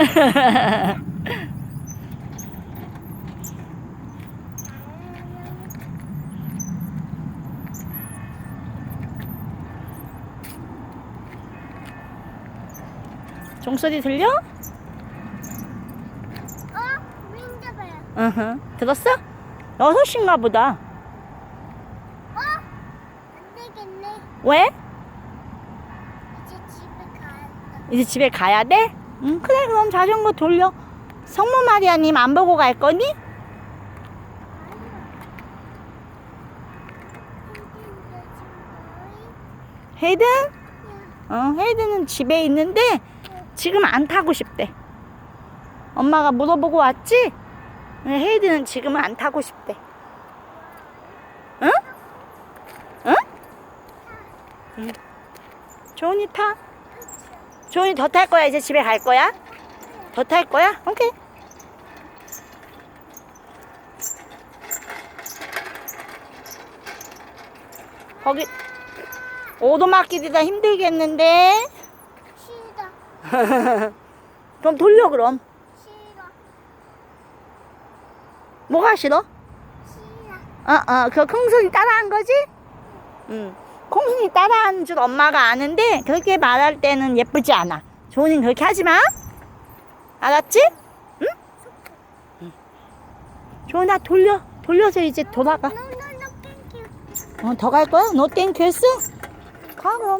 종소리 들려? 어? 윈드벨. 으흠. 들었어? 여섯인가 보다. 어? 안 되겠네. 왜? 이제 집에 가야 이제 집에 가야 돼? 응, 그래, 그럼 자전거 돌려. 성모 마리아님 안 보고 갈 거니? 헤이든? 어, 헤이든은 집에 있는데 지금 안 타고 싶대. 엄마가 물어보고 왔지? 응, 헤이든은 지금은 안 타고 싶대. 응? 응? 응. 조은이 타. 조은이 더 탈 거야? 이제 집에 갈 거야? 더 탈 거야? 오케이. 거기 오도막길이다 힘들겠는데? 싫어. 그럼 돌려 그럼. 싫어. 뭐가 싫어? 싫어. 어, 어, 그 콩순이 따라한 거지? 응. 콩순이 따라한 줄 엄마가 아는데 그렇게 말할 때는 예쁘지 않아. 조은이 그렇게 하지 마. 알았지? 응? 응. 조은아 돌려. 돌려서 이제 돌아가. 어, 더 갈 거야? 너 땡큐 했어? 가 그럼.